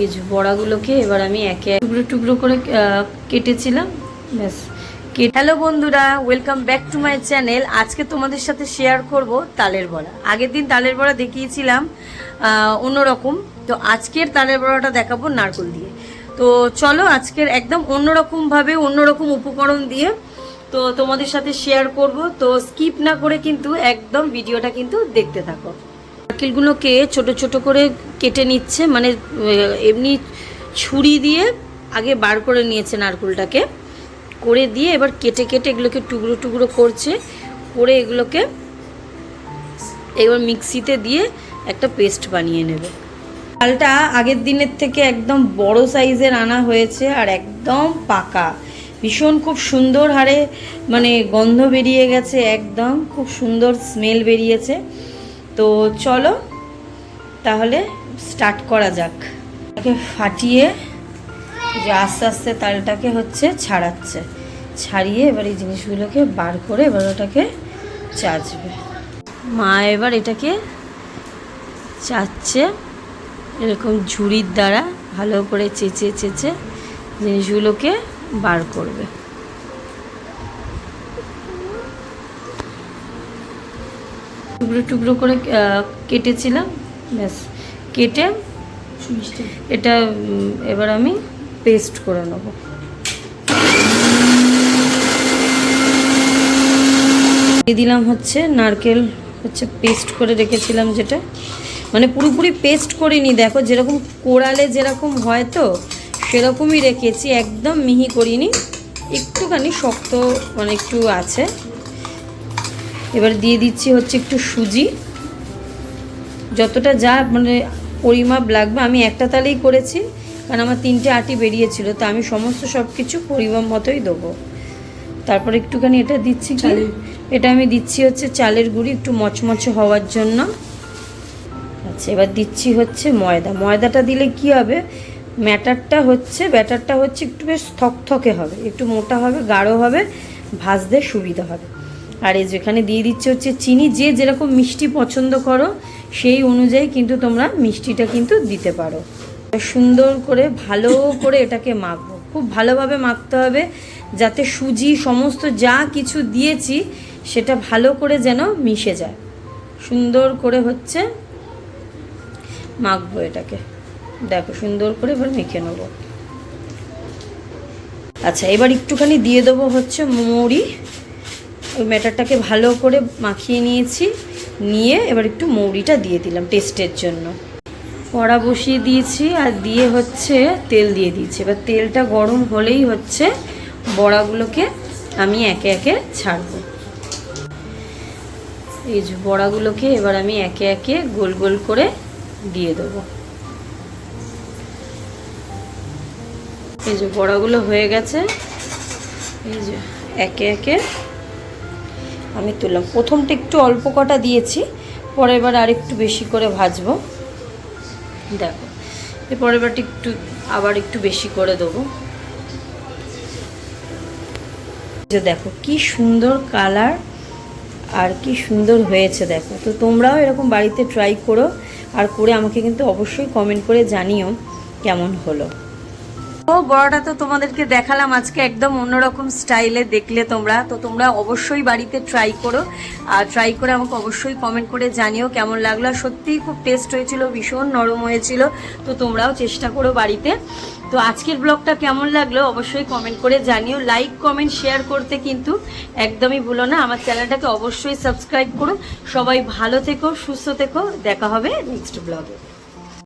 এই যে বড়াগুলোকে এবার আমি একে টুকরো টুকরো করে কেটেছিলাম। ব্যাস। হ্যালো বন্ধুরা welcome back to my channel আজকে তোমাদের সাথে শেয়ার করব তালের বড়া। আগের দিন তালের বড়া দেখিয়েছিলাম অন্যরকম। তো আজকের তালের বড়াটা দেখাবো নারকল দিয়ে। তো চলো আজকের একদম অন্যরকমভাবে, অন্যরকম উপকরণ দিয়ে, তো তোমাদের সাথে শেয়ার করব। তো স্কিপ না করে কিন্তু একদম ভিডিওটা কিন্তু দেখতে থাকো। নারকেলগুলোকে ছোট ছোট করে কেটে নিচ্ছে মানে এমনি ছুরি দিয়ে আগে বার করে নিয়েছে নারকেলটাকে। করে দিয়ে এবার কেটে কেটে এগুলোকে টুকরো টুকরো করছে, করে এগুলোকে এবার মিক্সিতে দিয়ে একটা পেস্ট বানিয়ে নেবে। চালটা আগের দিনের থেকে একদম বড় সাইজের আনা হয়েছে আর একদম পাকা। ভীষণ খুব সুন্দর হারে মানে গন্ধ বেরিয়ে গেছে, একদম খুব সুন্দর স্মেল বেরিয়েছে। তো চলো, তাহলে স্টার্ট করা যাক। এটাকে ফাটিয়ে যে আস্তে আস্তে তালটাকে হচ্ছে ছাড়াচ্ছে। ছাড়িয়ে এবার এই জিনিসগুলোকে বার করে এবার ওটাকে চাচবে। মা এবার এটাকে চাচ্ছে এরকম ঝুড়ির দ্বারা ভালো করে চেঁচে চেঁচে জিনিসগুলোকে বার করবে। টুকরো টুকরো করে কেটেছিলাম ব্যাস। কেটে এটা এবার আমি পেস্ট করে নেব। দিয়ে দিলাম হচ্ছে নারকেল হচ্ছে পেস্ট করে রেখেছিলাম যেটা। মানে পুরোপুরি পেস্ট করিনি দেখো যেরকম কোড়ালে যেরকম হয় তো সেরকমই রেখেছি একদম মিহি করিনি। একটুখানি শক্ত মানে একটু আছে। এবার দিয়ে দিচ্ছি হচ্ছে একটু সুজি। যতটা যা মানে পরিমাপ লাগবে আমি একটা তালেই করেছি কারণ আমার তিনটে আটি বেরিয়েছিল তো আমি সমস্ত সব কিছু পরিমাপ মতোই দেবো। তারপর একটুখানি এটা দিচ্ছি কি? এটা আমি দিচ্ছি হচ্ছে চালের গুঁড়ি একটু মচমচে হওয়ার জন্য। আচ্ছা এবার দিচ্ছি হচ্ছে ময়দা। ময়দাটা দিলে কি হবে? ম্যাটারটা হচ্ছে ব্যাটারটা হচ্ছে একটু বেশ থকথকে হবে একটু মোটা হবে গাঢ় হবে ভাজতে সুবিধা হবে। আর এই যেখানে দিয়ে দিচ্ছে হচ্ছে চিনি, যে যেরকম মিষ্টি পছন্দ করো, সেই অনুযায়ী কিন্তু তোমরা মিষ্টিটা কিন্তু দিতে পারো। সুন্দর করে, ভালো করে এটাকে মাখবো। খুব ভালোভাবে মাখতে হবে, যাতে সুজি, সমস্ত যা কিছু দিয়েছি, সেটা ভালো করে যেন মিশে যায়। সুন্দর করে হচ্ছে মাখবো এটাকে। দেখো, সুন্দর করে এবার মেখে নেব। আচ্ছা এবার একটুখানি দিয়ে দেবো হচ্ছে মৌরি। ওই ম্যাটারটাকে ভালো করে মাখিয়ে নিয়েছি। নিয়ে এবার একটু মৌরিটা দিয়ে দিলাম টেস্টের জন্য। কড়া বসিয়ে দিয়েছি আর দিয়ে হচ্ছে তেল দিয়ে দিয়েছি। এবার তেলটা গরম হলেই হচ্ছে বড়াগুলোকে আমি একে একে ছাড়বো। এই যে বড়াগুলোকে এবার আমি একে একে গোল গোল করে দিয়ে দেবো। এই যে বড়াগুলো হয়ে গেছে। এই যে একে একে আমি তুললাম। প্রথমটা একটু অল্প কটা দিয়েছি, পরের বার আর একটু বেশি করে ভাজবো। দেখো এরপর এবারটা একটু, আবার একটু বেশি করে দেবো। যে দেখো, কি সুন্দর কালার আর কি সুন্দর হয়েছে, দেখো। তো তোমরাও এরকম বাড়িতে ট্রাই করো, আর করে আমাকে কিন্তু অবশ্যই কমেন্ট করে জানিও কেমন হলো। ও বড়টা তো তোমাদেরকে দেখালাম আজকে একদম অন্যরকম স্টাইলে দেখলে তোমরা। তো তোমরা অবশ্যই বাড়িতে ট্রাই করো। আর ট্রাই করে আমাকে অবশ্যই কমেন্ট করে জানিও কেমন লাগল। আর সত্যিই খুব টেস্ট হয়েছিল, ভীষণ নরম হয়েছিল। তো তোমরাও চেষ্টা করো বাড়িতে। তো আজকের ব্লগটা কেমন লাগল অবশ্যই কমেন্ট করে জানিও। লাইক কমেন্ট শেয়ার করতে কিন্তু একদমই ভুলো না। আমার চ্যানেলটাকে অবশ্যই সাবস্ক্রাইব করো। সবাই ভালো থেকো, সুস্থ থেকো। দেখা হবে নেক্সট ব্লগে